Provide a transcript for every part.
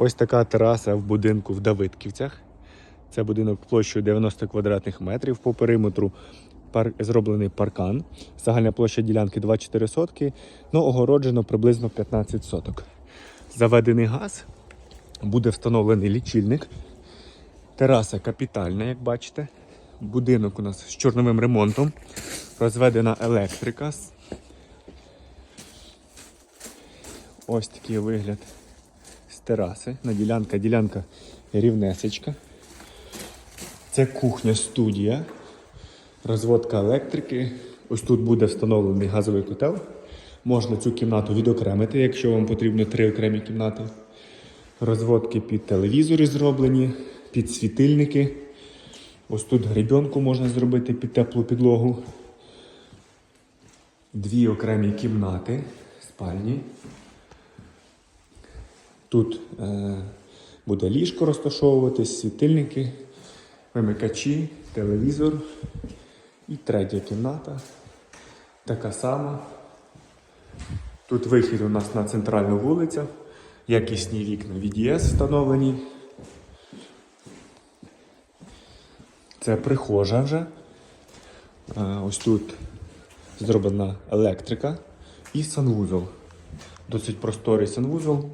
Ось така тераса в будинку в Давидківцях. Це будинок площею 90 квадратних метрів. По периметру пар... зроблений паркан. Загальна площа ділянки 24 сотки, ну огороджено приблизно 15 соток. Заведений газ, буде встановлений лічильник. Тераса капітальна, як бачите. Будинок у нас з чорновим ремонтом. Розведена електрика. Ось такий вигляд тераси. На ділянка, ділянка рівнесечка. Це кухня студія. Розводка електрики. Ось тут буде встановлений газовий котел. Можна цю кімнату відокремити, якщо вам потрібно три окремі кімнати. Розводки під телевізори зроблені, під світильники. Ось тут гребенку можна зробити під теплу підлогу. Дві окремі кімнати, спальні. Тут е, буде ліжко розташовуватись, світильники, вимикачі, телевізор. І третя кімната. Така сама. Тут вихід у нас на центральну вулицю. Якісні вікна VDS встановлені. Це прихожа вже. Е, Ось тут зроблена електрика і санвузол. Досить просторий санвузол.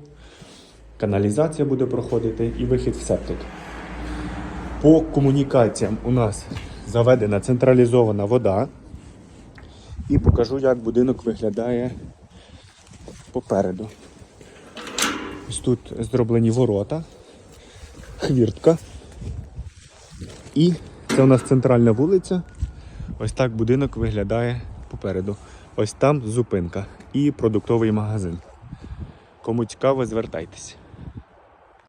Каналізація буде проходити і вихід в септик. По комунікаціям у нас заведена централізована вода. І покажу, як будинок виглядає попереду. Ось тут зроблені ворота, хвіртка. І це у нас центральна вулиця. Ось так будинок виглядає попереду. Ось там зупинка і продуктовий магазин. Кому цікаво, звертайтеся.